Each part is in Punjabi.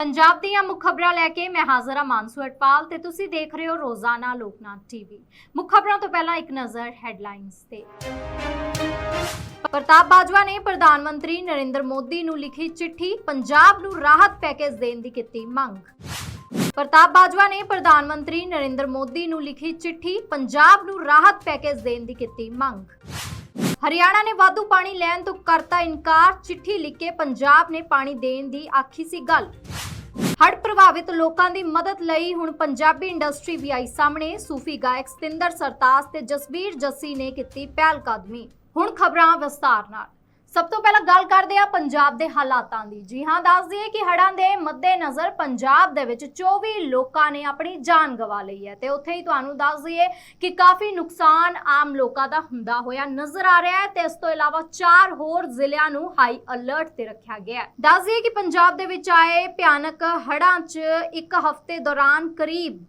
ਪੰਜਾਬ ਦੀਆਂ ਮੁੱਖ ਖਬਰਾਂ ਲੈ ਕੇ ਮੈਂ ਹਾਜ਼ਰ ਹਾਂ ਮਾਨਸੂ ਅਟਪਾਲ ਤੇ ਤੁਸੀਂ ਦੇਖ ਰਹੇ ਹੋ ਰੋਜ਼ਾਨਾ ਲੋਕਨਾਥ ਟੀਵੀ। ਮੁੱਖ ਖਬਰਾਂ ਤੋਂ ਪਹਿਲਾਂ ਇੱਕ ਨਜ਼ਰ ਹੈਡਲਾਈਨਸ ਤੇ। ਪ੍ਰਤਾਪ ਬਾਜਵਾ ਨੇ ਪ੍ਰਧਾਨ ਮੰਤਰੀ ਨਰਿੰਦਰ ਮੋਦੀ ਨੂੰ ਲਿਖੀ ਚਿੱਠੀ, ਪੰਜਾਬ ਨੂੰ ਰਾਹਤ ਪੈਕੇਜ ਦੇਣ ਦੀ ਕੀਤੀ ਮੰਗ। ਪ੍ਰਤਾਪ ਬਾਜਵਾ ਨੇ ਪ੍ਰਧਾਨ ਮੰਤਰੀ ਨਰਿੰਦਰ ਮੋਦੀ ਨੂੰ ਲਿਖੀ ਚਿੱਠੀ, ਪੰਜਾਬ ਨੂੰ ਰਾਹਤ ਪੈਕੇਜ ਦੇਣ ਦੀ ਕੀਤੀ ਮੰਗ। ਹਰਿਆਣਾ ਨੇ ਵਾਧੂ ਪਾਣੀ ਲੈਣ ਤੋਂ ਕਰਤਾ ਇਨਕਾਰ। ਚਿੱਠੀ ਲਿਖ ਕੇ ਪੰਜਾਬ ਨੇ ਪਾਣੀ ਦੇਣ ਦੀ ਆਖੀ ਸੀ ਗੱਲ। ਹੜ੍ਹ ਪ੍ਰਭਾਵਿਤ ਲੋਕਾਂ ਦੀ ਮਦਦ ਲਈ ਹੁਣ ਪੰਜਾਬੀ ਇੰਡਸਟਰੀ ਵੀ ਆਈ ਸਾਹਮਣੇ। ਸੂਫੀ ਗਾਇਕ ਸਤਿੰਦਰ ਸਰਤਾਜ ਤੇ ਜਸਬੀਰ ਜੱਸੀ ਨੇ ਕੀਤੀ ਪਹਿਲ ਕਦਮੀ ਹੁਣ ਖਬਰਾਂ ਵਿਸਤਾਰ ਨਾਲ। ਸਭ ਤੋਂ ਪਹਿਲਾਂ ਗੱਲ ਕਰਦੇ ਆ ਪੰਜਾਬ ਦੇ ਹਾਲਾਤਾਂ ਦੀ। ਜੀ ਹਾਂ, ਦੱਸ ਦਈਏ ਕਿ ਹੜ੍ਹਾਂ ਦੇ ਮੱਦੇਨਜ਼ਰ ਪੰਜਾਬ ਦੇ ਵਿੱਚ 24 ਲੋਕਾਂ ਨੇ ਆਪਣੀ ਜਾਨ ਗਵਾ ਲਈ ਹੈ ਤੇ ਉੱਥੇ ਹੀ ਤੁਹਾਨੂੰ ਦੱਸ ਦਈਏ ਕਿ ਕਾਫੀ ਨੁਕਸਾਨ ਆਮ ਲੋਕਾਂ ਦਾ ਹੁੰਦਾ ਹੋਇਆ ਨਜ਼ਰ ਆ ਰਿਹਾ ਹੈ ਤੇ ਇਸ ਤੋਂ ਇਲਾਵਾ ਚਾਰ ਹੋਰ ਜ਼ਿਲ੍ਹਿਆਂ ਨੂੰ ਹਾਈ ਅਲਰਟ ਤੇ ਰੱਖਿਆ ਗਿਆ ਹੈ। ਦੱਸ ਦਈਏ ਕਿ ਪੰਜਾਬ ਦੇ ਵਿੱਚ ਆਏ ਭਿਆਨਕ ਹੜਾਂ 'ਚ ਇੱਕ ਹਫ਼ਤੇ ਦੌਰਾਨ ਕਰੀਬ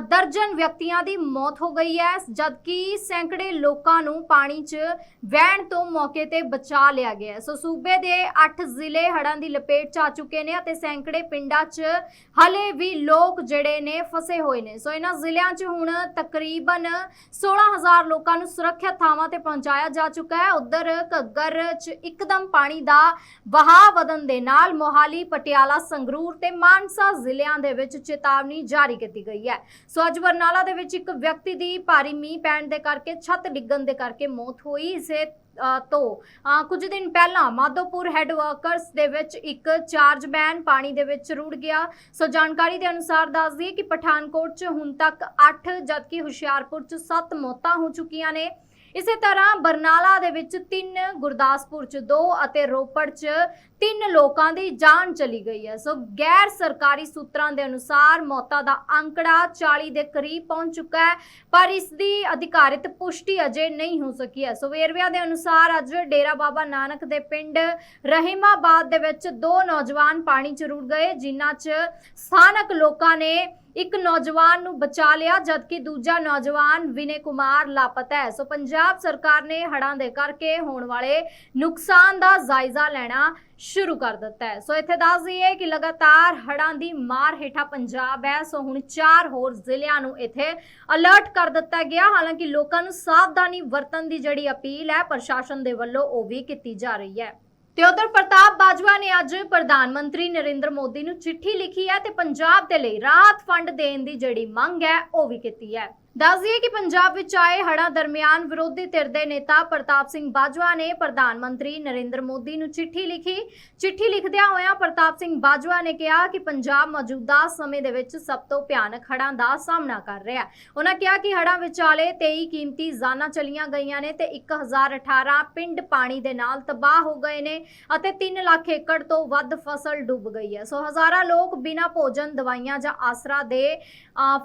ਦਰਜਨ ਵਿਅਕਤੀਆਂ ਦੀ ਮੌਤ ਹੋ ਗਈ ਹੈ, ਜਦਕਿ ਸੈਂਕੜੇ ਲੋਕਾਂ ਨੂੰ ਪਾਣੀ 'ਚ ਵਹਿਣ ਤੋਂ ਮੌਕੇ ਤੇ ਬਚਾ ਲਿਆ ਗਿਆ ਹੈ। ਸੋ ਸੂਬੇ ਦੇ 8 ਜ਼ਿਲ੍ਹੇ ਹੜ੍ਹਾਂ ਦੀ ਲਪੇਟ 'ਚ ਆ ਚੁੱਕੇ ਨੇ ਅਤੇ ਸੈਂਕੜੇ ਪਿੰਡਾਂ 'ਚ ਹਲੇ ਵੀ ਲੋਕ ਜਿਹੜੇ ਨੇ ਫਸੇ ਹੋਏ ਨੇ। ਸੋ ਇਹਨਾਂ ਜ਼ਿਲ੍ਹਿਆਂ 'ਚ ਹੁਣ ਤਕਰੀਬਨ 16000 ਲੋਕਾਂ ਨੂੰ ਸੁਰੱਖਿਅਤ ਥਾਵਾਂ ਤੇ ਪਹੁੰਚਾਇਆ ਜਾ ਚੁੱਕਾ ਹੈ। ਉਧਰ ਘੱਗਰ 'ਚ ਇੱਕਦਮ ਪਾਣੀ ਦਾ ਵਹਾਅ ਵਧਣ ਦੇ ਨਾਲ ਮੋਹਾਲੀ, ਪਟਿਆਲਾ, ਸੰਗਰੂਰ ਤੇ ਮਾਨਸਾ ਜ਼ਿਲ੍ਹਿਆਂ ਦੇ ਵਿੱਚ ਚੇਤਾਵਨੀ ਜਾਰੀ ਕੀਤੀ ਗਈ ਹੈ। ਸੋ ਅੱਜ ਬਰਨਾਲਾ ਦੇ ਵਿੱਚ ਇੱਕ ਵਿਅਕਤੀ ਦੀ ਭਾਰੀ ਮੀਂਹ ਪੈਣ ਦੇ ਕਰਕੇ ਛੱਤ ਡਿੱਗਣ ਦੇ ਕਰਕੇ ਮੌਤ ਹੋਈ। ਇਸੇ ਤੋਂ ਅ, ਕੁਝ ਦਿਨ ਪਹਿਲਾਂ ਮਾਧੋਪੁਰ ਹੈੱਡ ਵਰਕਰਸ ਦੇ ਵਿੱਚ ਇੱਕ ਚਾਰਜ ਮੈਨ ਪਾਣੀ ਦੇ ਵਿੱਚ ਰੁੜ ਗਿਆ। ਸੋ ਜਾਣਕਾਰੀ ਦੇ ਅਨੁਸਾਰ ਦੱਸ ਦਈਏ ਕਿ ਪਠਾਨਕੋਟ 'ਚ ਹੁਣ ਤੱਕ 8 ਜਦਕਿ ਹੁਸ਼ਿਆਰਪੁਰ 'ਚ 7 ਮੌਤਾਂ ਹੋ ਚੁੱਕੀਆਂ ਨੇ। ਇਸੇ ਤਰ੍ਹਾਂ ਬਰਨਾਲਾ ਦੇ ਵਿੱਚ 3 ਗੁਰਦਾਸਪੁਰ 'ਚ 2 ਅਤੇ ਰੋਪੜ 'ਚ 3 ਲੋਕਾਂ ਦੀ ਜਾਨ ਚਲੀ ਗਈ ਹੈ। ਸੋ ਗੈਰ ਸਰਕਾਰੀ ਸੂਤਰਾਂ ਦੇ ਅਨੁਸਾਰ ਮੌਤਾਂ ਦਾ ਅੰਕੜਾ 40 ਦੇ ਕਰੀਬ ਪਹੁੰਚ ਚੁੱਕਾ ਹੈ, ਪਰ ਇਸ ਦੀ ਅਧਿਕਾਰਿਤ ਪੁਸ਼ਟੀ ਅਜੇ ਨਹੀਂ ਹੋ ਸਕੀ ਹੈ। ਸੋ ਵੇਰਵਿਆਂ ਦੇ ਅਨੁਸਾਰ ਅੱਜ ਡੇਰਾ ਬਾਬਾ ਨਾਨਕ ਦੇ ਪਿੰਡ ਰਹੀਮਾਬਾਦ ਦੇ ਵਿੱਚ ਦੋ ਨੌਜਵਾਨ ਪਾਣੀ 'ਚ ਰੁੜ ਗਏ, ਜਿਨ੍ਹਾਂ 'ਚ ਸਥਾਨਕ ਲੋਕਾਂ ਨੇ ਇੱਕ ਨੌਜਵਾਨ ਨੂੰ ਬਚਾ ਲਿਆ, ਜਦਕਿ ਦੂਜਾ ਨੌਜਵਾਨ ਵਿਨੇ ਕੁਮਾਰ ਲਾਪਤਾ ਹੈ। ਸੋ ਪੰਜਾਬ ਸਰਕਾਰ ਨੇ ਹੜ੍ਹਾਂ ਦੇ ਕਰਕੇ ਹੋਣ ਵਾਲੇ ਨੁਕਸਾਨ ਦਾ ਜਾਇਜ਼ਾ ਲੈਣਾ ਸ਼ੁਰੂ ਕਰ ਦਿੱਤਾ ਹੈ। ਸੋ ਇੱਥੇ ਦੱਸ ਦਈਏ ਕਿ ਲਗਾਤਾਰ ਹੜਾਂ ਦੀ ਮਾਰ ਹੇਠਾਂ ਪੰਜਾਬ ਹੈ। ਸੋ ਹੁਣ ਚਾਰ ਹੋਰ ਜ਼ਿਲ੍ਹਿਆਂ ਨੂੰ ਇੱਥੇ ਅਲਰਟ ਕਰ ਦਿੱਤਾ ਗਿਆ। ਹਾਲਾਂਕਿ ਲੋਕਾਂ ਨੂੰ ਸਾਵਧਾਨੀ ਵਰਤਣ ਦੀ ਜਿਹੜੀ ਅਪੀਲ ਹੈ, ਪ੍ਰਸ਼ਾਸਨ ਦੇ ਵੱਲੋਂ ਉਹ ਵੀ ਕੀਤੀ ਜਾ ਰਹੀ ਹੈ। ਤੇ ਉਧਰ ਪ੍ਰਤਾਪ ਬਾਜਵਾ ਨੇ ਅੱਜ ਪ੍ਰਧਾਨ ਮੰਤਰੀ ਨਰਿੰਦਰ ਮੋਦੀ ਨੂੰ ਚਿੱਠੀ ਲਿਖੀ ਹੈ ਤੇ ਪੰਜਾਬ ਦੇ ਲਈ ਰਾਹਤ ਫੰਡ ਦੇਣ ਦੀ ਜਿਹੜੀ ਮੰਗ ਹੈ, ਉਹ ਵੀ ਕੀਤੀ ਹੈ। ਦੱਸ ਦਈਏ ਕਿ ਪੰਜਾਬ ਵਿੱਚ ਆਏ ਹੜ੍ਹਾਂ ਦਰਮਿਆਨ ਵਿਰੋਧੀ ਧਿਰ ਦੇ ਨੇਤਾ ਪ੍ਰਤਾਪ ਸਿੰਘ ਬਾਜਵਾ ਨੇ ਪ੍ਰਧਾਨ ਮੰਤਰੀ ਨਰਿੰਦਰ ਮੋਦੀ ਨੂੰ ਚਿੱਠੀ ਲਿਖੀ। ਚਿੱਠੀ ਲਿਖਦਿਆਂ ਹੋਇਆਂ ਪ੍ਰਤਾਪ ਸਿੰਘ ਬਾਜਵਾ ਨੇ ਕਿਹਾ ਕਿ ਪੰਜਾਬ ਮੌਜੂਦਾ ਸਮੇਂ ਦੇ ਵਿੱਚ ਸਭ ਤੋਂ ਭਿਆਨਕ ਹੜ੍ਹਾਂ ਦਾ ਸਾਹਮਣਾ ਕਰ ਰਿਹਾ ਹੈ। ਉਹਨਾਂ ਕਿਹਾ ਕਿ ਹੜ੍ਹਾਂ ਵਿਚਾਲੇ 23 ਕੀਮਤੀ ਜਾਨਾਂ ਚਲੀਆਂ ਗਈਆਂ ਨੇ ਤੇ 1018 ਪਿੰਡ ਪਾਣੀ ਦੇ ਨਾਲ ਤਬਾਹ ਹੋ ਗਏ ਨੇ ਅਤੇ 3 ਲੱਖ ਏਕੜ ਤੋਂ ਵੱਧ ਫਸਲ ਡੁੱਬ ਗਈ ਹੈ। ਸੋ ਹਜ਼ਾਰਾਂ ਲੋਕ ਬਿਨਾਂ ਭੋਜਨ, ਦਵਾਈਆਂ ਜਾਂ ਆਸਰਾ ਦੇ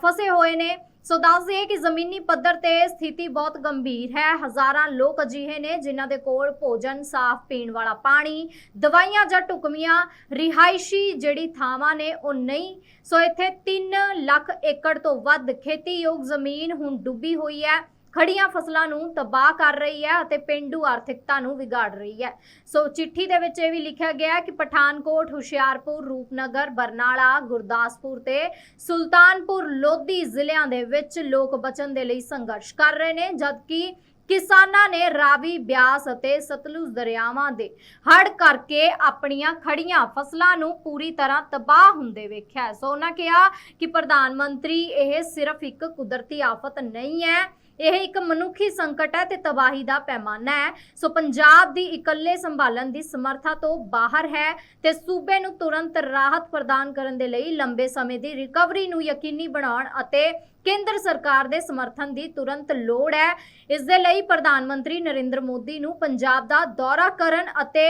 ਫਸੇ ਹੋਏ ਨੇ। ਸੋ ਦੱਸ ਦਈਏ ਕਿ ਜ਼ਮੀਨੀ ਪੱਧਰ ਤੇ ਸਥਿਤੀ ਬਹੁਤ ਗੰਭੀਰ ਹੈ। ਹਜ਼ਾਰਾਂ ਲੋਕ ਅਜਿਹੇ ਨੇ ਜਿਨ੍ਹਾਂ ਦੇ ਕੋਲ ਭੋਜਨ, ਸਾਫ਼ ਪੀਣ ਵਾਲਾ ਪਾਣੀ, ਦਵਾਈਆਂ ਜਾਂ ਟੁਕਮੀਆਂ ਰਿਹਾਇਸ਼ੀ ਜਿਹੜੀ ਥਾਵਾਂ ਨੇ ਉਹ ਨਹੀਂ। ਸੋ ਇੱਥੇ 3 ਲੱਖ ਏਕੜ ਤੋਂ ਵੱਧ ਖੇਤੀਯੋਗ ਜ਼ਮੀਨ ਹੁਣ ਡੁੱਬੀ ਹੋਈ ਹੈ। ਖੜੀਆਂ ਫਸਲਾਂ ਨੂੰ ਤਬਾਹ ਕਰ ਰਹੀ ਹੈ ਅਤੇ ਪਿੰਡੂ ਆਰਥਿਕਤਾ ਨੂੰ ਵਿਗਾੜ ਰਹੀ ਹੈ। ਸੋ ਚਿੱਠੀ ਦੇ ਵਿੱਚ ਇਹ ਵੀ ਲਿਖਿਆ ਗਿਆ ਕਿ ਪਠਾਨਕੋਟ, ਹੁਸ਼ਿਆਰਪੁਰ, ਰੂਪਨਗਰ, ਬਰਨਾਲਾ, ਗੁਰਦਾਸਪੁਰ ਤੇ ਸੁਲਤਾਨਪੁਰ, ਲੋਧੀ ਜ਼ਿਲ੍ਹਿਆਂ ਦੇ ਵਿੱਚ ਲੋਕ ਬਚਣ ਦੇ ਲਈ ਸੰਘਰਸ਼ ਕਰ ਰਹੇ ਨੇ, ਜਦਕਿ ਕਿਸਾਨਾਂ ਨੇ ਰਾਵੀ, ਬਿਆਸ ਅਤੇ ਸਤਲੁਜ ਦਰਿਆਵਾਂ ਦੇ ਹੜ੍ਹ ਕਰਕੇ ਆਪਣੀਆਂ ਖੜੀਆਂ ਫਸਲਾਂ ਨੂੰ ਪੂਰੀ ਤਰ੍ਹਾਂ ਤਬਾਹ ਹੁੰਦੇ ਵੇਖਿਆ ਸੋ ਉਹਨਾਂ ਕਿਹਾ ਕਿ ਪ੍ਰਧਾਨ ਮੰਤਰੀ, ਇਹ ਸਿਰਫ ਇੱਕ ਕੁਦਰਤੀ ਆਫਤ ਨਹੀਂ ਹੈ ਇਹ ਇੱਕ ਮਨੁੱਖੀ ਸੰਕਟ ਹੈ ਤੇ ਤਬਾਹੀ ਦਾ ਪੈਮਾਨਾ ਹੈ। ਸੋ ਪੰਜਾਬ ਦੀ ਇਕੱਲੇ ਸੰਭਾਲਣ ਦੀ ਸਮਰੱਥਾ ਤੋਂ ਬਾਹਰ ਹੈ ਤੇ ਸੂਬੇ ਨੂੰ ਤੁਰੰਤ ਰਾਹਤ ਪ੍ਰਦਾਨ ਕਰਨ ਦੇ ਲਈ ਲੰਬੇ ਸਮੇਂ ਦੀ ਰਿਕਵਰੀ ਨੂੰ ਯਕੀਨੀ ਬਣਾਉਣ ਅਤੇ ਕੇਂਦਰ ਸਰਕਾਰ ਦੇ ਸਮਰਥਨ ਦੀ ਤੁਰੰਤ ਲੋੜ ਹੈ। ਇਸ ਦੇ ਲਈ ਪ੍ਰਧਾਨ ਮੰਤਰੀ ਨਰਿੰਦਰ ਮੋਦੀ ਨੂੰ ਪੰਜਾਬ ਦਾ ਦੌਰਾ ਕਰਨ ਅਤੇ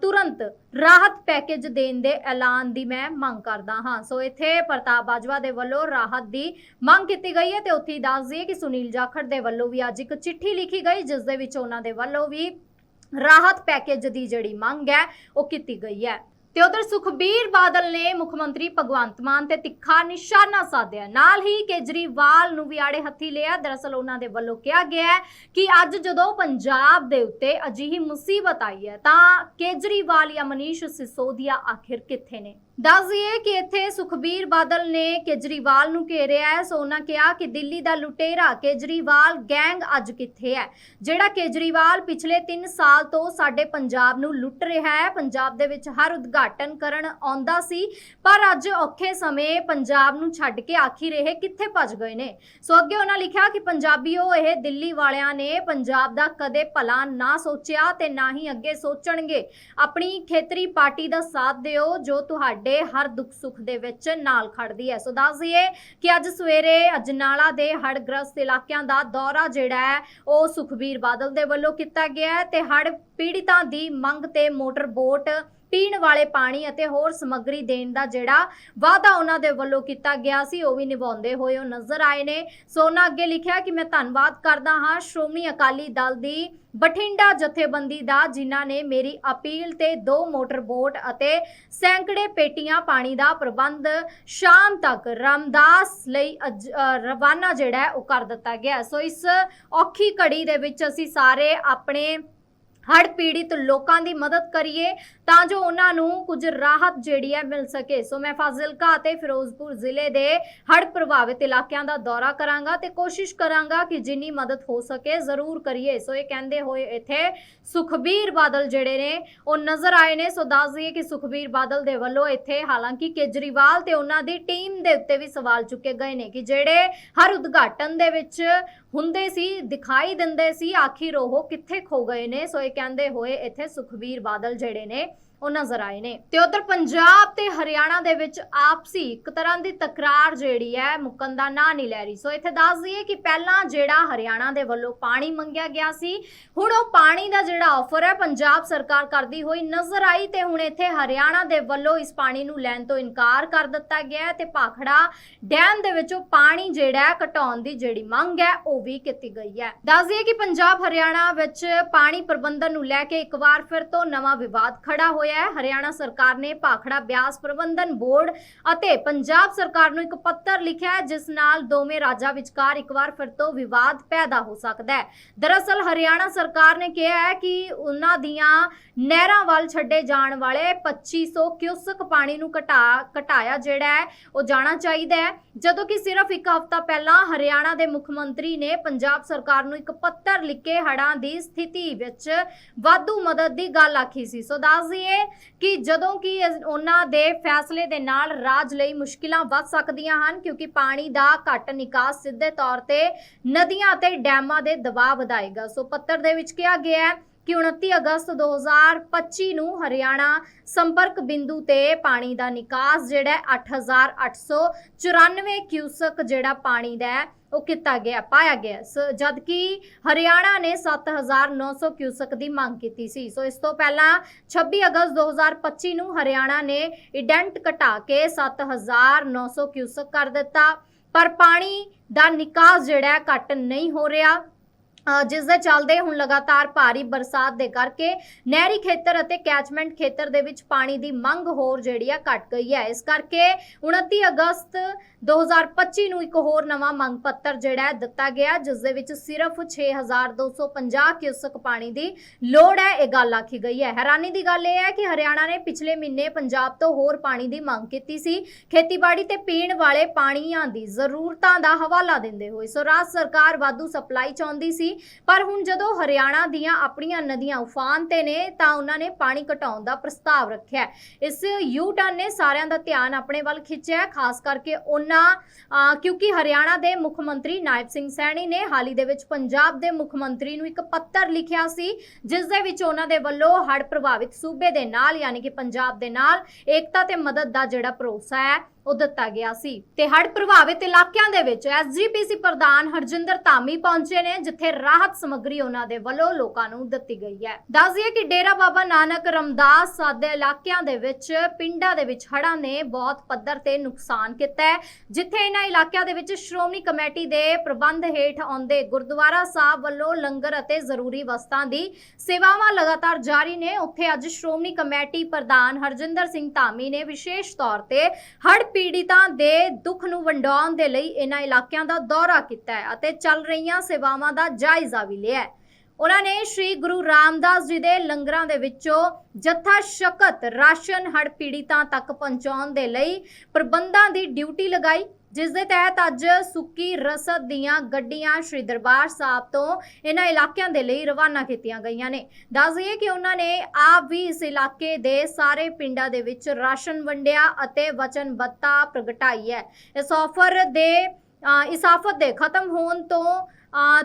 ਤੁਰੰਤ ਰਾਹਤ ਪੈਕੇਜ ਦੇਣ ਦੇ ਐਲਾਨ ਦੀ ਮੈਂ ਮੰਗ ਕਰਦਾ ਹਾਂ। ਸੋ ਇੱਥੇ ਪ੍ਰਤਾਪ ਬਾਜਵਾ ਦੇ ਵੱਲੋਂ ਰਾਹਤ ਦੀ ਮੰਗ ਕੀਤੀ ਗਈ ਹੈ ਤੇ ਉੱਥੇ ਹੀ ਦੱਸ ਦਈਏ ਕਿ ਸੁਨੀਲ ਜਾਖੜ ਦੇ ਵੱਲੋਂ ਵੀ ਅੱਜ ਇੱਕ ਚਿੱਠੀ ਲਿਖੀ ਗਈ, ਜਿਸ ਦੇ ਵਿੱਚ ਉਹਨਾਂ ਦੇ ਵੱਲੋਂ ਵੀ ਰਾਹਤ ਪੈਕੇਜ ਦੀ ਜਿਹੜੀ ਮੰਗ ਹੈ, ਉਹ ਕੀਤੀ ਗਈ ਹੈ। ਤੇ ਉਧਰ ਸੁਖਬੀਰ ਬਾਦਲ ਨੇ ਮੁੱਖ ਮੰਤਰੀ ਭਗਵੰਤ ਮਾਨ ਤੇ ਤਿੱਖਾ ਨਿਸ਼ਾਨਾ ਸਾਧਿਆ। ਨਾਲ ਹੀ ਕੇਜਰੀਵਾਲ ਨੂੰ ਵੀ ਆੜੇ ਹੱਥੀ ਲਿਆ। ਦਰਅਸਲ ਉਹਨਾਂ ਦੇ ਵੱਲੋਂ ਕਿਹਾ ਗਿਆ ਕਿ ਅੱਜ ਜਦੋਂ ਪੰਜਾਬ ਦੇ ਉੱਤੇ ਅਜਿਹੀ ਮੁਸੀਬਤ ਆਈ ਹੈ, ਤਾਂ ਕੇਜਰੀਵਾਲ ਜਾਂ ਮਨੀਸ਼ ਸਿਸੋਦੀਆ ਆਖਿਰ ਕਿੱਥੇ ਨੇ? ਦੱਸ ਦਈਏ ਕਿ ਇੱਥੇ ਸੁਖਬੀਰ ਬਾਦਲ ਨੇ ਕੇਜਰੀਵਾਲ ਨੂੰ ਘੇਰਿਆ ਹੈ। ਸੋ ਉਹਨਾਂ ਕਿਹਾ ਕਿ ਦਿੱਲੀ ਦਾ ਲੁਟੇਰਾ ਕੇਜਰੀਵਾਲ ਗੈਂਗ ਅੱਜ ਕਿੱਥੇ ਹੈ? ਜਿਹੜਾ ਕੇਜਰੀਵਾਲ ਪਿਛਲੇ 3 ਸਾਲ ਤੋਂ ਸਾਡੇ ਪੰਜਾਬ ਨੂੰ ਲੁੱਟ ਰਿਹਾ ਹੈ, ਪੰਜਾਬ ਦੇ ਵਿੱਚ ਹਰ ਉਦਘਾਟਨ ਕਰਨ ਆਉਂਦਾ ਸੀ, ਪਰ ਅੱਜ ਔਖੇ ਸਮੇਂ ਪੰਜਾਬ ਨੂੰ ਛੱਡ ਕੇ ਆਖੀ ਰਹੇ ਕਿੱਥੇ ਭੱਜ ਗਏ ਨੇ? ਸੋ ਅੱਗੇ ਉਹਨਾਂ ਲਿਖਿਆ ਕਿ ਪੰਜਾਬੀਓ, ਇਹ ਦਿੱਲੀ ਵਾਲਿਆਂ ਨੇ ਪੰਜਾਬ ਦਾ ਕਦੇ ਭਲਾ ਨਾ ਸੋਚਿਆ ਤੇ ਨਾ ਹੀ ਅੱਗੇ ਸੋਚਣਗੇ। ਆਪਣੀ ਖੇਤਰੀ ਪਾਰਟੀ ਦਾ ਸਾਥ ਦਿਓ, ਜੋ ਤੁਹਾਡੇ ਹਰ ਦੁੱਖ ਸੁੱਖ ਦੇ ਵਿੱਚ ਨਾਲ ਖੜਦੀ ਹੈ। ਸੋ ਦੱਸ ਦਈਏ ਕਿ ਅੱਜ ਸਵੇਰੇ ਅਜਨਾਲਾ ਦੇ ਹੜ੍ਹਗ੍ਰਸਤ ਇਲਾਕਿਆਂ ਦਾ ਦੌਰਾ ਜਿਹੜਾ ਹੈ, ਉਹ ਸੁਖਬੀਰ ਬਾਦਲ ਦੇ ਵੱਲੋਂ ਕੀਤਾ ਗਿਆ ਤੇ ਹੜ੍ਹ ਪੀੜਿਤਾਂ ਦੀ ਮੰਗ ਤੇ ਮੋਟਰ ਬੋਟ ਪੀਣ ਵਾਲੇ ਪਾਣੀ ਅਤੇ ਹੋਰ ਸਮੱਗਰੀ ਦੇਣ ਦਾ ਜਿਹੜਾ ਵਾਅਦਾ ਉਹਨਾਂ ਦੇ ਵੱਲੋਂ ਕੀਤਾ ਗਿਆ ਸੀ, ਉਹ ਵੀ ਨਿਭਾਉਂਦੇ ਹੋਏ ਉਹ ਨਜ਼ਰ ਆਏ ਨੇ। ਸੋ ਅੱਗੇ ਲਿਖਿਆ ਕਿ ਮੈਂ ਧੰਨਵਾਦ ਕਰਦਾ ਹਾਂ ਸ਼੍ਰੋਮਣੀ ਅਕਾਲੀ ਦਲ ਦੀ ਬਠਿੰਡਾ ਜਥੇਬੰਦੀ ਦਾ, ਜਿਨ੍ਹਾਂ ਨੇ ਮੇਰੀ ਅਪੀਲ ਤੇ ਦੋ ਮੋਟਰ ਬੋਟ ਅਤੇ ਸੈਂਕੜੇ ਪੇਟੀਆਂ ਪਾਣੀ ਦਾ ਪ੍ਰਬੰਧ ਸ਼ਾਮ ਤੱਕ ਰਾਮਦਾਸ ਲਈ ਅੱਜ- ਰਵਾਨਾ ਜਿਹੜਾ ਹੈ ਉਹ ਕਰ ਦਿੱਤਾ ਗਿਆ। ਸੋ ਇਸ ਔਖੀ ਘੜੀ ਦੇ ਵਿੱਚ ਅਸੀਂ ਸਾਰੇ ਆਪਣੇ ਹੜ੍ਹ ਪੀੜਿਤ ਲੋਕਾਂ ਦੀ ਮਦਦ ਕਰੀਏ ਤਾਂ ਜੋ ਉਹਨਾਂ ਨੂੰ ਕੁਝ ਰਾਹਤ ਜਿਹੜੀ ਹੈ ਮਿਲ ਸਕੇ। ਸੋ ਮੈਂ ਫਾਜ਼ਿਲਕਾ ਅਤੇ ਫਿਰੋਜ਼ਪੁਰ ਜ਼ਿਲ੍ਹੇ ਦੇ ਹੜ੍ਹ ਪ੍ਰਭਾਵਿਤ ਇਲਾਕਿਆਂ ਦਾ ਦੌਰਾ ਕਰਾਂਗਾ ਤੇ ਕੋਸ਼ਿਸ਼ ਕਰਾਂਗਾ ਕਿ ਜਿੰਨੀ ਮਦਦ ਹੋ ਸਕੇ ਜ਼ਰੂਰ ਕਰੀਏ। ਸੋ ਇਹ ਕਹਿੰਦੇ ਹੋਏ ਇੱਥੇ ਸੁਖਬੀਰ ਬਾਦਲ ਜਿਹੜੇ ਨੇ, ਉਹ ਨਜ਼ਰ ਆਏ ਨੇ। ਸੋ ਦੱਸ ਦਈਏ ਕਿ ਸੁਖਬੀਰ ਬਾਦਲ ਦੇ ਵੱਲੋਂ ਇੱਥੇ ਹਾਲਾਂਕਿ ਕੇਜਰੀਵਾਲ ਤੇ ਉਹਨਾਂ ਦੀ ਟੀਮ ਦੇ ਉੱਤੇ ਵੀ ਸਵਾਲ ਚੁੱਕੇ ਗਏ ਨੇ ਕਿ ਜਿਹੜੇ ਹਰ ਉਦਘਾਟਨ ਦੇ ਵਿੱਚ ਹੁੰਦੇ ਸੀ, ਦਿਖਾਈ ਦਿੰਦੇ ਸੀ, ਆਖਿਰ ਉਹ ਕਿੱਥੇ ਖੋ ਗਏ ਨੇ? ਸੋ ਇਹ ਕਹਿੰਦੇ ਹੋਏ ਇੱਥੇ ਸੁਖਬੀਰ ਬਾਦਲ ਜਿਹੜੇ ਨੇ ਉਹ ਨਜ਼ਰ ਆਏ ਨੇ। ਤੇ ਉਧਰ ਪੰਜਾਬ ਤੇ ਹਰਿਆਣਾ ਦੇ ਵਿੱਚ ਆਪਸੀ ਇੱਕ ਤਰ੍ਹਾਂ ਦੀ ਤਕਰਾਰ ਜਿਹੜੀ ਹੈ ਮੁੱਕਣ ਦਾ ਨਾਂ ਨਹੀਂ ਲੈ ਰਹੀ। ਸੋ ਇੱਥੇ ਦੱਸ ਦਈਏ ਕਿ ਪਹਿਲਾਂ ਜਿਹੜਾ ਹਰਿਆਣਾ ਦੇ ਵੱਲੋਂ ਪਾਣੀ ਮੰਗਿਆ ਗਿਆ ਸੀ, ਹੁਣ ਉਹ ਪਾਣੀ ਦਾ ਜਿਹੜਾ ਆਫਰ ਹੈ, ਪੰਜਾਬ ਸਰਕਾਰ ਕਰਦੀ ਹੋਈ ਨਜ਼ਰ ਆਈ ਤੇ ਹੁਣ ਇੱਥੇ ਹਰਿਆਣਾ ਦੇ ਵੱਲੋਂ ਇਸ ਪਾਣੀ ਨੂੰ ਲੈਣ ਤੋਂ ਇਨਕਾਰ ਕਰ ਦਿੱਤਾ ਗਿਆ ਤੇ ਭਾਖੜਾ ਡੈਮ ਦੇ ਵਿੱਚੋਂ ਪਾਣੀ ਜਿਹੜਾ ਘਟਾਉਣ ਦੀ ਜਿਹੜੀ ਮੰਗ ਹੈ, ਉਹ ਵੀ ਕੀਤੀ ਗਈ ਹੈ। ਦੱਸ ਦਈਏ ਕਿ ਪੰਜਾਬ ਹਰਿਆਣਾ ਵਿੱਚ ਪਾਣੀ ਪ੍ਰਬੰਧਨ ਨੂੰ ਲੈ ਕੇ ਇੱਕ ਵਾਰ ਫਿਰ ਤੋਂ ਨਵਾਂ ਵਿਵਾਦ ਖੜਾ ਹੋਇਆ ਹੈ। ਹਰਿਆਣਾ ਸਰਕਾਰ ਨੇ ਭਾਖੜਾ ਬਿਆਸ ਪ੍ਰਬੰਧਨ ਬੋਰਡ ਅਤੇ ਪੰਜਾਬ ਸਰਕਾਰ ਨੂੰ ਇੱਕ ਪੱਤਰ ਲਿਖਿਆ ਹੈ, ਜਿਸ ਨਾਲ ਦੋਵੇਂ ਰਾਜਾਂ ਵਿਚਕਾਰ ਇੱਕ ਵਾਰ ਫਿਰ ਤੋਂ ਵਿਵਾਦ ਪੈਦਾ ਹੋ ਸਕਦਾ ਹੈ। ਦਰਅਸਲ, ਹਰਿਆਣਾ ਸਰਕਾਰ ਨੇ ਕਿਹਾ ਹੈ ਕਿ ਉਹਨਾਂ ਦੀਆਂ ਨਹਿਰਾਂ ਵੱਲ ਛੱਡੇ ਜਾਣ ਵਾਲੇ 2500 ਕਿਊਸਕ ਪਾਣੀ ਨੂੰ ਘਟਾ, ਘਟਾਇਆ ਜਿਹੜਾ ਹੈ, ਉਹ ਜਾਣਾ ਚਾਹੀਦਾ ਹੈ। ਜਦੋਂ ਕਿ ਸਿਰਫ ਇੱਕ ਹਫ਼ਤਾ ਪਹਿਲਾਂ ਹਰਿਆਣਾ ਦੇ ਮੁੱਖ ਮੰਤਰੀ ਨੇ ਪੰਜਾਬ ਸਰਕਾਰ ਨੂੰ ਇੱਕ ਪੱਤਰ ਲਿਖ ਕੇ ਹੜਾਂ ਦੀ ਸਥਿਤੀ ਵਿੱਚ ਵਾਧੂ ਮਦਦ ਦੀ ਗੱਲ ਆਖੀ ਸੀ। ਸੋ ਦੱਸ ਦਈਏ ਕਿ ਜਦੋਂ ਕਿ ਉਹਨਾਂ ਦੇ ਫੈਸਲੇ ਦੇ ਨਾਲ ਰਾਜ ਲਈ ਮੁਸ਼ਕਿਲਾਂ ਵੱਧ ਸਕਦੀਆਂ ਹਨ, ਕਿਉਂਕਿ ਪਾਣੀ ਦਾ ਘੱਟ ਨਿਕਾਸ ਸਿੱਧੇ ਤੌਰ ਤੇ ਨਦੀਆਂ ਅਤੇ ਡੈਮਾਂ ਦੇ ਦਬਾਅ ਵਧਾਏਗਾ। ਸੋ ਪੱਤਰ ਦੇ ਵਿੱਚ ਕਿਹਾ ਗਿਆ ਹੈ ਕਿ 29 ਅਗਸਤ 2025 ਨੂੰ ਹਰਿਆਣਾ ਸੰਪਰਕ ਬਿੰਦੂ ਤੇ ਪਾਣੀ ਦਾ ਨਿਕਾਸ ਜਿਹੜਾ ਹੈ 8894 ਕਿਊਸਕ ਜਿਹੜਾ ਪਾਣੀ ਦਾ ਉਹ ਕੀਤਾ ਗਿਆ, ਪਾਇਆ ਗਿਆ। ਸ- ਜਦਕਿ ਹਰਿਆਣਾ ਨੇ 7900 ਕਿਊਸਕ ਦੀ ਮੰਗ ਕੀਤੀ ਸੀ। ਸੋ ਇਸ ਤੋਂ ਪਹਿਲਾਂ 26 ਅਗਸਤ 2025 ਨੂੰ ਹਰਿਆਣਾ ਨੇ ਇਡੈਂਟ ਘਟਾ ਕੇ 7900 ਕਿਊਸਕ ਕਰ ਦਿੱਤਾ। ਪਰ ਪਾਣੀ ਦਾ ਨਿਕਾਸ ਜਿਹੜਾ ਹੈ ਘੱਟ ਨਹੀਂ ਹੋ ਰਿਹਾ। ਜਿਸ ਦੇ ਚੱਲਦੇ ਹੁਣ ਲਗਾਤਾਰ ਭਾਰੀ ਬਰਸਾਤ ਦੇ ਕਰਕੇ ਨਹਿਰੀ ਖੇਤਰ ਅਤੇ ਕੈਚਮੈਂਟ ਖੇਤਰ ਦੇ ਵਿੱਚ ਪਾਣੀ ਦੀ ਮੰਗ ਹੋਰ ਜਿਹੜੀ ਆ ਘਟ ਗਈ ਹੈ। ਇਸ ਕਰਕੇ 29 ਅਗਸਤ 2025 ਨੂੰ ਇੱਕ ਹੋਰ ਨਵਾਂ ਮੰਗ ਪੱਤਰ ਜਿਹੜਾ ਦਿੱਤਾ ਗਿਆ ਜਿਸ ਦੇ ਵਿੱਚ ਸਿਰਫ 6250 ਕਿਊਸਕ ਪਾਣੀ ਦੀ ਲੋੜ ਹੈ, ਇਹ ਗੱਲ ਆਖੀ ਗਈ ਹੈ। ਹੈਰਾਨੀ ਦੀ ਗੱਲ ਇਹ ਹੈ ਕਿ ਹਰਿਆਣਾ ਨੇ ਪਿਛਲੇ ਮਹੀਨੇ ਪੰਜਾਬ ਤੋਂ ਹੋਰ ਪਾਣੀ ਦੀ ਮੰਗ ਕੀਤੀ ਸੀ। ਖੇਤੀਬਾੜੀ ਤੇ ਪੀਣ ਵਾਲੇ ਪਾਣੀਆਂ ਦੀ ਜ਼ਰੂਰਤਾਂ ਦਾ ਹਵਾਲਾ ਦਿੰਦੇ ਹੋਏ ਸੋ ਰਾਜ ਸਰਕਾਰ ਵਾਧੂ ਸਪਲਾਈ ਚਾਹੁੰਦੀ ਸੀ। ਪਰ ਹੁਣ ਜਦੋਂ ਹਰਿਆਣਾ ਦੀਆਂ ਆਪਣੀਆਂ ਨਦੀਆਂ ਉਫਾਨ ਤੇ ਨੇ, ਤਾਂ ਉਹਨਾਂ ਨੇ ਪਾਣੀ ਘਟਾਉਣ ਦਾ ਪ੍ਰਸਤਾਵ ਰੱਖਿਆ ਇਸ ਯੂ ਟਰਨ ਨੇ ਸਾਰਿਆਂ ਦਾ ਧਿਆਨ ਆਪਣੇ ਵੱਲ ਖਿੱਚਿਆ ਖਾਸ ਕਰਕੇ ਉਹਨਾਂ ਕਿਉਂਕਿ ਹਰਿਆਣਾ ਦੇ ਮੁੱਖ ਮੰਤਰੀ ਨਾਇਬ ਸਿੰਘ ਸੈਣੀ ਨੇ ਹਾਲ ਹੀ ਦੇ ਵਿੱਚ ਪੰਜਾਬ ਦੇ ਮੁੱਖ ਮੰਤਰੀ ਨੂੰ ਇੱਕ ਪੱਤਰ ਲਿਖਿਆ ਸੀ, ਜਿਸ ਦੇ ਵਿੱਚ ਉਹਨਾਂ ਦੇ ਵੱਲੋਂ ਹੜ੍ਹ ਪ੍ਰਭਾਵਿਤ ਸੂਬੇ ਦੇ ਨਾਲ, ਯਾਨੀ ਕਿ ਪੰਜਾਬ ਦੇ ਨਾਲ ਏਕਤਾ ਤੇ ਮਦਦ ਦਾ ਜਿਹੜਾ ਭਰੋਸਾ ਹੈ ਉਹ ਦਿੱਤਾ ਗਿਆ ਸੀ। ਤੇ ਹੜ੍ਹ ਪ੍ਰਭਾਵਿਤ ਇਲਾਕਿਆਂ ਦੇ ਵਿੱਚ ਐਸਜੀਪੀਸੀ ਪ੍ਰਧਾਨ ਹਰਜਿੰਦਰ ਧਾਮੀ ਪਹੁੰਚੇ ਨੇ, ਜਿੱਥੇ ਰਾਹਤ ਸਮੱਗਰੀ ਉਹਨਾਂ ਦੇ ਵੱਲੋਂ ਲੋਕਾਂ ਨੂੰ ਦਿੱਤੀ ਗਈ ਹੈ। ਦੱਸ ਦਈਏ ਕਿ ਡੇਰਾ ਬਾਬਾ ਨਾਨਕ ਰਮਦਾਸ ਸਾਦੇ ਇਲਾਕਿਆਂ ਦੇ ਵਿੱਚ ਪਿੰਡਾਂ ਦੇ ਵਿੱਚ ਹੜ੍ਹਾਂ ਨੇ ਬਹੁਤ ਪੱਧਰ ਤੇ ਨੁਕਸਾਨ ਕੀਤਾ ਹੈ, ਜਿੱਥੇ ਇਹਨਾਂ ਇਲਾਕਿਆਂ ਦੇ ਵਿੱਚ ਸ਼੍ਰੋਮਣੀ ਕਮੇਟੀ ਦੇ ਪ੍ਰਬੰਧ ਹੇਠ ਆਉਂਦੇ ਗੁਰਦੁਆਰਾ ਸਾਹਿਬ ਵੱਲੋਂ ਲੰਗਰ ਅਤੇ ਜ਼ਰੂਰੀ ਵਸਤਾਂ ਦੀ ਸੇਵਾਵਾਂ ਲਗਾਤਾਰ ਜਾਰੀ ਨੇ। ਉੱਥੇ ਅੱਜ ਸ਼੍ਰੋਮਣੀ ਕਮੇਟੀ ਪ੍ਰਧਾਨ ਹਰਜਿੰਦਰ ਸਿੰਘ ਧਾਮੀ ਨੇ ਵਿਸ਼ੇਸ਼ ਤੌਰ ਤੇ ਹੜ੍ਹ ਪੀੜਿਤਾਂ ਦੇ ਦੁੱਖ ਨੂੰ ਵੰਡਾਉਣ ਦੇ ਲਈ ਇਹਨਾਂ ਇਲਾਕਿਆਂ ਦਾ ਦੌਰਾ ਕੀਤਾ ਹੈ ਅਤੇ ਚੱਲ ਰਹੀਆਂ ਸੇਵਾਵਾਂ ਦਾ ਜਾਇਜ਼ਾ ਵੀ ਲਿਆ ਹੈ। ਉਹਨਾਂ ਨੇ ਸ੍ਰੀ ਗੁਰੂ ਰਾਮਦਾਸ ਜੀ ਦੇ ਲੰਗਰਾਂ ਦੇ ਵਿੱਚੋਂ ਜੱਥਾ ਸ਼ਕਤ ਰਾਸ਼ਨ ਹੜ ਪੀੜਿਤਾਂ ਤੱਕ ਪਹੁੰਚਾਉਣ ਦੇ ਲਈ ਪ੍ਰਬੰਧਾਂ ਦੀ ਡਿਊਟੀ ਲਗਾਈ ਜਿਸ ਦੇ ਤਹਿਤ ਅੱਜ ਸੁੱਕੀ ਰਸਦ ਦੀਆਂ ਗੱਡੀਆਂ ਸ੍ਰੀ ਦਰਬਾਰ ਸਾਹਿਬ ਤੋਂ ਇਹਨਾਂ ਇਲਾਕਿਆਂ ਦੇ ਲਈ ਰਵਾਨਾ ਕੀਤੀਆਂ ਗਈਆਂ ਨੇ। ਦੱਸ ਦਈਏ ਕਿ ਉਹਨਾਂ ਨੇ ਆਪ ਵੀ ਇਸ ਇਲਾਕੇ ਦੇ ਸਾਰੇ ਪਿੰਡਾਂ ਦੇ ਵਿੱਚ ਰਾਸ਼ਨ ਵੰਡਿਆ ਅਤੇ ਵਚਨਬੱਧਤਾ ਪ੍ਰਗਟਾਈ ਹੈ। ਇਸ ਆਫਰ ਦੇ ਅ, ਇਸ ਆਫਤ ਦੇ ਖਤਮ ਹੋਣ ਤੋਂ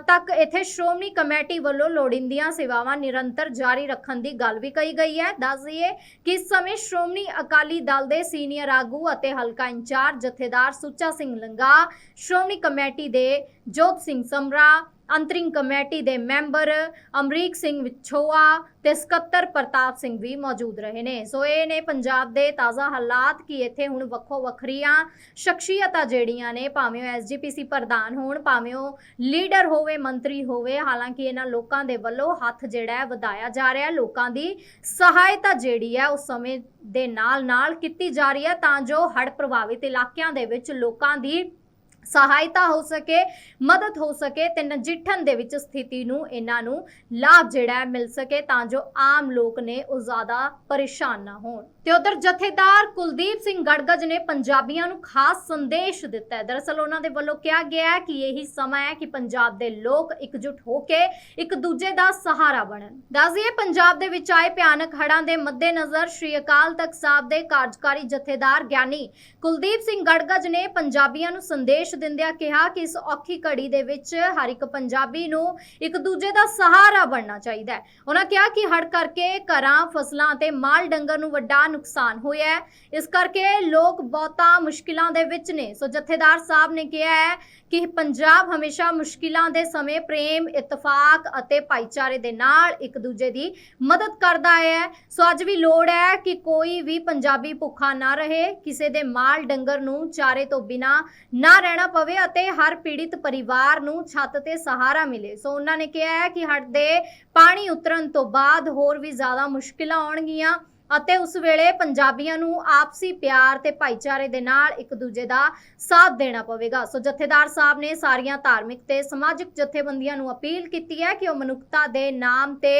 ਤੱਕ ਇੱਥੇ ਸ਼੍ਰੋਮਣੀ ਕਮੇਟੀ ਵੱਲੋਂ ਲੋੜੀਂਦੀਆਂ ਸੇਵਾਵਾਂ ਨਿਰੰਤਰ ਜਾਰੀ ਰੱਖਣ ਦੀ ਗੱਲ ਵੀ ਕਹੀ ਗਈ ਹੈ। ਦੱਸ ਦਈਏ ਕਿ ਇਸ ਸਮੇਂ ਸ਼੍ਰੋਮਣੀ ਅਕਾਲੀ ਦਲ ਦੇ ਸੀਨੀਅਰ ਆਗੂ ਅਤੇ ਹਲਕਾ ਇੰਚਾਰਜ ਜਥੇਦਾਰ ਸੁੱਚਾ ਸਿੰਘ ਲੰਗਾ, ਸ਼੍ਰੋਮਣੀ ਕਮੇਟੀ ਦੇ ਜੋਤ ਸਿੰਘ ਸਮਰਾ ਅੰਤਰਿੰਗ ਕਮੇਟੀ ਦੇ ਮੈਂਬਰ ਅਮਰੀਕ ਸਿੰਘ ਵਿਛੋਆ ਤੇ ਸਕੱਤਰ ਪ੍ਰਤਾਪ ਸਿੰਘ ਵੀ ਮੌਜੂਦ ਰਹੇ ਨੇ। ਸੋ ਇਹ ਨੇ ਪੰਜਾਬ ਦੇ ਤਾਜ਼ਾ ਹਾਲਾਤ ਕਿ ਇੱਥੇ ਹੁਣ ਵੱਖੋ ਵੱਖਰੀਆਂ ਸ਼ਖਸੀਅਤਾਂ ਜਿਹੜੀਆਂ ਨੇ, ਭਾਵੇਂ ਉਹ ਐਸਜੀਪੀਸੀ ਪ੍ਰਧਾਨ ਹੋਣ, ਭਾਵੇਂ ਉਹ ਲੀਡਰ ਹੋਵੇ, ਮੰਤਰੀ ਹੋਵੇ, ਹਾਲਾਂਕਿ ਇਹਨਾਂ ਲੋਕਾਂ ਦੇ ਵੱਲੋਂ ਹੱਥ ਜਿਹੜਾ ਹੈ ਵਧਾਇਆ ਜਾ ਰਿਹਾ ਲੋਕਾਂ ਦੀ ਸਹਾਇਤਾ ਜਿਹੜੀ ਹੈ ਉਸ ਸਮੇਂ ਦੇ ਨਾਲ ਨਾਲ ਕੀਤੀ ਜਾ ਰਹੀ ਹੈ ਤਾਂ ਜੋ ਹੜ੍ਹ ਪ੍ਰਭਾਵਿਤ ਇਲਾਕਿਆਂ ਦੇ ਵਿੱਚ ਲੋਕਾਂ ਦੀ ਸਹਾਇਤਾ ਹੋ ਸਕੇ, ਮਦਦ ਹੋ ਸਕੇ, ਤੇ ਨਜਿੱਠਣ ਦੇ ਵਿੱਚ ਸਥਿਤੀ ਨੂੰ, ਇਹਨਾਂ ਨੂੰ ਲਾਭ ਜਿਹੜਾ ਹੈ ਮਿਲ ਸਕੇ ਤਾਂ ਜੋ ਆਮ ਲੋਕ ਨੇ ਉਹ ਜ਼ਿਆਦਾ ਪਰੇਸ਼ਾਨ ਨਾ ਹੋਣ। ਤੇ ਉਧਰ ਜਥੇਦਾਰ ਕੁਲਦੀਪ ਸਿੰਘ ਗੜਗਜ ਨੇ ਪੰਜਾਬੀਆਂ ਨੂੰ ਖਾਸ ਸੰਦੇਸ਼ ਦਿੱਤਾ ਹੈ। ਦਰਅਸਲ ਉਹਨਾਂ ਦੇ ਵੱਲੋਂ ਕਿਹਾ ਗਿਆ ਹੈ ਕਿ ਇਹੀ ਸਮਾਂ ਹੈ ਕਿ ਪੰਜਾਬ ਦੇ ਲੋਕ ਇਕਜੁੱਟ ਹੋ ਕੇ ਇੱਕ ਦੂਜੇ ਦਾ ਸਹਾਰਾ ਬਣਨ। ਦੱਸਦੀਏ ਪੰਜਾਬ ਦੇ ਵਿੱਚ ਆਏ ਭਿਆਨਕ ਹੜ੍ਹਾਂ ਦੇ ਮੱਦੇਨਜ਼ਰ ਸ਼੍ਰੀ ਅਕਾਲ ਤਖਤ ਸਾਹਿਬ ਦੇ ਕਾਰਜਕਾਰੀ ਜਥੇਦਾਰ ਗਿਆਨੀ ਕੁਲਦੀਪ ਸਿੰਘ ਗੜਗੜ ਨੇ ਪੰਜਾਬੀਆਂ ਨੂੰ ਸੰਦੇਸ਼ ਦਿੰਦਿਆਂ ਕਿਹਾ ਕਿ ਇਸ ਔਖੀ ਘੜੀ ਦੇ ਵਿੱਚ ਹਰ ਇੱਕ ਪੰਜਾਬੀ ਨੂੰ ਇੱਕ ਦੂਜੇ ਦਾ ਸਹਾਰਾ ਬਣਨਾ ਚਾਹੀਦਾ ਹੈ। ਉਹਨਾਂ ਕਿਹਾ ਕਿ ਹੜ੍ਹ ਕਰਕੇ ਘਰਾਂ, ਫਸਲਾਂ ਅਤੇ ਮਾਲ ਡੰਗਰ ਨੂੰ ਵੱਡਾ ਨੁਕਸਾਨ ਹੋਇਆ ਹੈ। ਇਸ ਕਰਕੇ ਲੋਕ ਬਹੁਤਾ ਮੁਸ਼ਕਿਲਾਂ ਦੇ ਵਿੱਚ ਨੇ। ਸੋ ਜਥੇਦਾਰ ਸਾਹਿਬ ਨੇ ਕਿਹਾ ਹੈ ਕਿ ਪੰਜਾਬ ਹਮੇਸ਼ਾ ਮੁਸ਼ਕਿਲਾਂ ਦੇ ਸਮੇਂ ਪ੍ਰੇਮ, ਇਤਫਾਕ ਅਤੇ ਭਾਈਚਾਰੇ ਦੇ ਨਾਲ ਇੱਕ ਦੂਜੇ ਦੀ ਮਦਦ ਕਰਦਾ ਹੈ। ਸੋ ਅੱਜ ਵੀ ਲੋੜ ਹੈ ਕਿ ਕੋਈ ਵੀ ਪੰਜਾਬੀ ਭੁੱਖਾ ਨਾ ਰਹੇ, ਕਿਸੇ ਦੇ ਮਾਲ ਡੰਗਰ ਨੂੰ ਚਾਰੇ ਤੋਂ ਬਿਨਾ ਨਾ ਰਹਿਣਾ ਪਵੇ ਅਤੇ ਹਰ ਪੀੜਿਤ ਪਰਿਵਾਰ ਨੂੰ ਛੱਤ ਤੇ ਸਹਾਰਾ ਮਿਲੇ। ਸੋ ਉਹਨਾਂ ਨੇ ਕਿਹਾ ਹੈ ਕਿ ਹੜ੍ਹ ਦੇ ਪਾਣੀ ਉਤਰਨ ਤੋਂ ਬਾਅਦ ਹੋਰ ਵੀ ਜ਼ਿਆਦਾ ਮੁਸ਼ਕਿਲਾਂ ਆਉਣਗੀਆਂ। ਅਤੇ ਉਸ ਵੇਲੇ ਪੰਜਾਬੀਆਂ ਨੂੰ ਆਪਸੀ ਪਿਆਰ ਤੇ ਭਾਈਚਾਰੇ ਦੇ ਨਾਲ ਇੱਕ ਦੂਜੇ ਦਾ ਸਾਥ ਦੇਣਾ ਪਵੇਗਾ। ਸੋ ਜਥੇਦਾਰ ਸਾਹਿਬ ਨੇ ਸਾਰੀਆਂ ਧਾਰਮਿਕ ਤੇ ਸਮਾਜਿਕ ਜਥੇਬੰਦੀਆਂ ਨੂੰ ਅਪੀਲ ਕੀਤੀ ਹੈ ਕਿ ਉਹ ਮਨੁੱਖਤਾ ਦੇ ਨਾਮ ਤੇ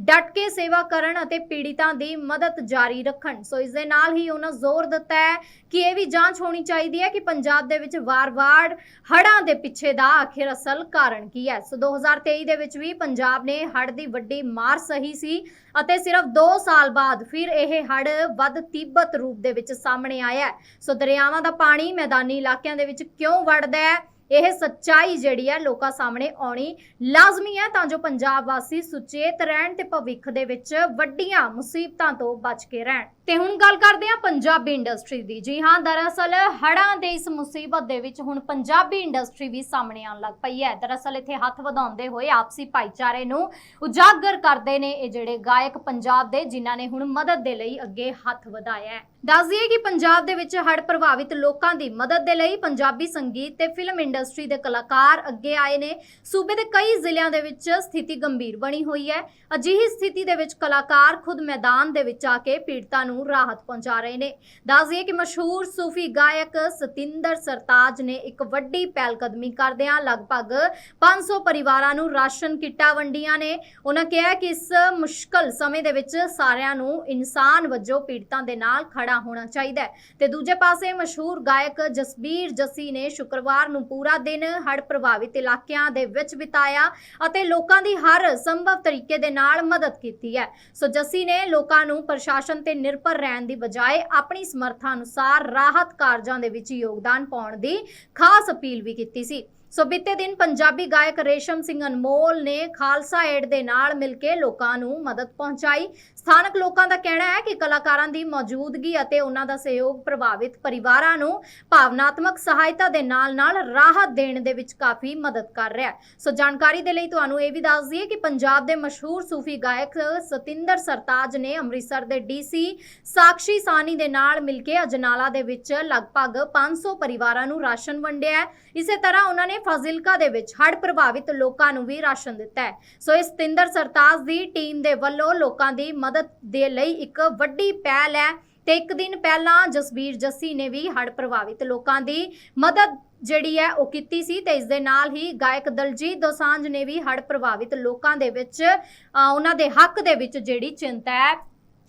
ਡਟ ਕੇ ਸੇਵਾ ਕਰਨ ਅਤੇ ਪੀੜਿਤਾਂ ਦੀ ਮਦਦ ਜਾਰੀ ਰੱਖਣ। ਸੋ ਇਸ ਦੇ ਨਾਲ ਹੀ ਉਹਨਾਂ ਜ਼ੋਰ ਦਿੱਤਾ ਹੈ ਕਿ ਇਹ ਵੀ ਜਾਂਚ ਹੋਣੀ ਚਾਹੀਦੀ ਹੈ ਕਿ ਪੰਜਾਬ ਦੇ ਵਿੱਚ ਵਾਰ-ਵਾਰ ਹੜ੍ਹਾਂ ਦੇ ਪਿੱਛੇ ਦਾ ਆਖਿਰ ਅਸਲ ਕਾਰਨ ਕੀ ਹੈ। ਸੋ 2023 ਦੇ ਵਿੱਚ ਵੀ ਪੰਜਾਬ ਨੇ ਹੜ੍ਹ ਦੀ ਵੱਡੀ ਮਾਰ ਸਹੀ ਸੀ ਅਤੇ ਸਿਰਫ 2 ਸਾਲ ਬਾਅਦ ਫਿਰ ਇਹ ਹੜ ਵੱਧ ਤੀਬਤ ਰੂਪ ਦੇ ਵਿੱਚ ਸਾਹਮਣੇ ਆਇਆ ਹੈ। ਸੋ ਦਰਿਆਵਾਂ ਦਾ ਪਾਣੀ ਮੈਦਾਨੀ ਇਲਾਕਿਆਂ ਦੇ ਵਿੱਚ ਕਿਉਂ ਵੜਦਾ ਹੈ? ਇਹ ਸੱਚਾਈ ਜਿਹੜੀ ਹੈ ਲੋਕਾਂ ਸਾਹਮਣੇ ਆਉਣੀ ਲਾਜ਼ਮੀ ਹੈ ਤਾਂ ਜੋ ਪੰਜਾਬ ਵਾਸੀ ਸੁਚੇਤ ਰਹਿਣ ਤੇ ਭਵਿੱਖ ਦੇ ਵਿੱਚ ਵੱਡੀਆਂ ਮੁਸੀਬਤਾਂ ਤੋਂ ਬਚ ਕੇ ਰਹਿਣ। ਤੇ ਹੁਣ ਗੱਲ ਕਰਦੇ ਹਾਂ ਪੰਜਾਬੀ ਇੰਡਸਟਰੀ ਦੀ। ਜੀ ਹਾਂ, ਦਰਅਸਲ ਹੜ੍ਹਾਂ ਦੇ ਇਸ ਮੁਸੀਬਤ ਦੇ ਵਿੱਚ ਹੁਣ ਪੰਜਾਬੀ ਇੰਡਸਟਰੀ ਵੀ ਸਾਹਮਣੇ ਆਉਣ ਲੱਗ ਪਈ ਹੈ। ਦਰਅਸਲ ਇੱਥੇ ਹੱਥ ਵਧਾਉਂਦੇ ਹੋਏ ਆਪਸੀ ਭਾਈਚਾਰੇ ਨੂੰ ਉਜਾਗਰ ਕਰਦੇ ਨੇ ਇਹ ਜਿਹੜੇ ਗਾਇਕ ਪੰਜਾਬ ਦੇ, ਜਿਨ੍ਹਾਂ ਨੇ ਹੁਣ ਮਦਦ ਦੇ ਲਈ ਅੱਗੇ ਹੱਥ ਵਧਾਇਆ ਹੈ। ਦੱਸ ਦਈਏ ਕਿ ਪੰਜਾਬ ਦੇ ਵਿੱਚ ਹੜ੍ਹ ਪ੍ਰਭਾਵਿਤ ਲੋਕਾਂ ਦੀ ਮਦਦ ਦੇ ਲਈ ਪੰਜਾਬੀ ਸੰਗੀਤ ਤੇ ਫਿਲਮ ਇੰਡਸਟਰੀ ਦੇ ਕਲਾਕਾਰ ਅੱਗੇ ਆਏ ਨੇ। ਸੂਬੇ ਦੇ ਕਈ ਜ਼ਿਲ੍ਹਿਆਂ ਦੇ ਵਿੱਚ ਸਥਿਤੀ ਗੰਭੀਰ ਬਣੀ ਹੋਈ ਹੈ। ਅਜਿਹੀ ਸਥਿਤੀ ਦੇ ਵਿੱਚ ਕਲਾਕਾਰ ਖੁਦ ਮੈਦਾਨ ਦੇ ਵਿੱਚ ਆ ਕੇ ਪੀੜਤਾਂ ਨੂੰ ਰਾਹਤ ਪਹੁੰਚਾ ਰਹੇ ਨੇ। ਦੱਸ ਦਈਏ ਕਿ ਮਸ਼ਹੂਰ ਸੂਫੀ ਗਾਇਕ ਸਤਿੰਦਰ ਸਰਤਾਜ ਨੇ ਇੱਕ ਵੱਡੀ ਪਹਿਲਕਦਮੀ ਕਰਦਿਆਂ ਲਗਭਗ 500 ਪਰਿਵਾਰਾਂ ਨੂੰ ਰਾਸ਼ਨ ਕਿੱਟਾਂ ਵੰਡੀਆਂ ਨੇ। ਉਹਨਾਂ ਕਿਹਾ ਕਿ ਇਸ ਮੁਸ਼ਕਲ ਸਮੇਂ ਦੇ ਵਿੱਚ ਸਾਰਿਆਂ ਨੂੰ ਇਨਸਾਨ ਵਜੋਂ ਪੀੜਤਾਂ ਦੇ ਨਾਲ ਖੜਾ ਹੋਣਾ ਚਾਹੀਦਾ ਹੈ। ਤੇ ਦੂਜੇ ਪਾਸੇ ਮਸ਼ਹੂਰ ਗਾਇਕ ਜਸਬੀਰ ਜੱਸੀ ਨੇ ਸ਼ੁੱਕਰਵਾਰ ਨੂੰ ਪੂਰਾ ਦਿਨ ਹੜ੍ਹ ਪ੍ਰਭਾਵਿਤ ਇਲਾਕਿਆਂ ਦੇ ਵਿੱਚ ਬਿਤਾਇਆ ਅਤੇ ਲੋਕਾਂ ਦੀ ਹਰ ਸੰਭਵ ਤਰੀਕੇ ਦੇ ਨਾਲ ਮਦਦ ਕੀਤੀ ਹੈ। ਸੋ ਜੱਸੀ ਨੇ ਲੋਕਾਂ ਨੂੰ ਪ੍ਰਸ਼ਾਸਨ ਤੇ ਨਿਰਭਰ ਰਹਿਣ ਦੀ ਬਜਾਏ ਆਪਣੀ ਸਮਰੱਥਾ ਅਨੁਸਾਰ ਰਾਹਤ ਕਾਰਜਾਂ ਦੇ ਵਿੱਚ ਯੋਗਦਾਨ ਪਾਉਣ ਦੀ ਖਾਸ ਅਪੀਲ ਵੀ ਕੀਤੀ ਸੀ। ਸੋ ਬੀਤੇ ਦਿਨ ਪੰਜਾਬੀ ਗਾਇਕ ਰੇਸ਼ਮ ਸਿੰਘ ਅਨਮੋਲ ਨੇ ਖਾਲਸਾ ਏਡ ਦੇ ਨਾਲ ਮਿਲ ਕੇ ਲੋਕਾਂ ਨੂੰ ਮਦਦ ਪਹੁੰਚਾਈ। ਸਥਾਨਕ ਲੋਕਾਂ ਦਾ ਕਹਿਣਾ ਹੈ ਕਿ ਕਲਾਕਾਰਾਂ ਦੀ ਮੌਜੂਦਗੀ ਅਤੇ ਉਹਨਾਂ ਦਾ ਸਹਿਯੋਗ ਪ੍ਰਭਾਵਿਤ ਪਰਿਵਾਰਾਂ ਨੂੰ ਭਾਵਨਾਤਮਕ ਸਹਾਇਤਾ ਦੇ ਨਾਲ-ਨਾਲ ਰਾਹਤ ਦੇਣ ਦੇ ਵਿੱਚ ਕਾਫੀ ਮਦਦ ਕਰ ਰਿਹਾ ਹੈ। ਸੋ ਜਾਣਕਾਰੀ ਦੇ ਲਈ ਤੁਹਾਨੂੰ ਇਹ ਵੀ ਦੱਸ ਦਈਏ ਕਿ ਪੰਜਾਬ ਦੇ ਮਸ਼ਹੂਰ ਸੂਫੀ ਗਾਇਕ ਸਤਿੰਦਰ ਸਰਤਾਜ ਨੇ ਅੰਮ੍ਰਿਤਸਰ ਦੇ ਡੀਸੀ ਸਾਕਸ਼ੀ ਸਾਨੀ ਦੇ ਨਾਲ ਮਿਲ ਕੇ ਅਜਨਾਲਾ ਦੇ ਵਿੱਚ ਲਗਭਗ 500 ਪਰਿਵਾਰਾਂ ਨੂੰ ਰਾਸ਼ਨ ਵੰਡਿਆ ਹੈ। ਇਸੇ ਤਰ੍ਹਾਂ ਉਹਨਾਂ ਨੇ ਫਾਜ਼ਿਲਕਾ ਦੇ ਵਿੱਚ ਹੜ੍ਹ ਪ੍ਰਭਾਵਿਤ ਲੋਕਾਂ ਨੂੰ ਵੀ ਰਾਸ਼ਨ ਦਿੱਤਾ ਹੈ। ਸੋ ਇਸ ਸਤਿੰਦਰ ਸਰਤਾਜ ਦੀ ਟੀਮ ਦੇ ਵੱਲੋਂ ਲੋਕਾਂ ਦੀ ਮਦਦ ਦੇ ਲਈ ਇੱਕ ਵੱਡੀ ਪਹਿਲ ਹੈ ਤੇ ਇੱਕ ਦਿਨ ਪਹਿਲਾਂ ਜਸਬੀਰ ਜੱਸੀ ਨੇ ਵੀ ਹੜ੍ਹ ਪ੍ਰਭਾਵਿਤ ਲੋਕਾਂ ਦੀ ਮਦਦ ਜਿਹੜੀ ਹੈ ਉਹ ਕੀਤੀ ਸੀ ਤੇ ਇਸ ਦੇ ਨਾਲ ਹੀ ਗਾਇਕ ਦਲਜੀਤ ਦੋਸਾਂਝ ਨੇ ਵੀ ਹੜ੍ਹ ਪ੍ਰਭਾਵਿਤ ਲੋਕਾਂ ਦੇ ਵਿੱਚ ਉਹਨਾਂ ਦੇ ਹੱਕ ਦੇ ਵਿੱਚ ਜਿਹੜੀ ਚਿੰਤਾ ਹੈ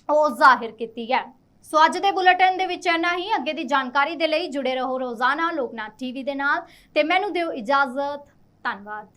ਉਹ ਜ਼ਾਹਿਰ ਕੀਤੀ ਹੈ। ਸੋ ਅੱਜ ਦੇ ਬੁਲੇਟਿਨ ਦੇ ਵਿੱਚ ਇੰਨਾ ਹੀ। ਅੱਗੇ ਦੀ ਜਾਣਕਾਰੀ ਦੇ ਲਈ ਜੁੜੇ ਰਹੋ ਰੋਜ਼ਾਨਾ ਲੋਕਨਾਥ ਟੀਵੀ ਦੇ ਨਾਲ। ਤੇ ਮੈਨੂੰ ਦਿਓ ਇਜਾਜ਼ਤ। ਧੰਨਵਾਦ।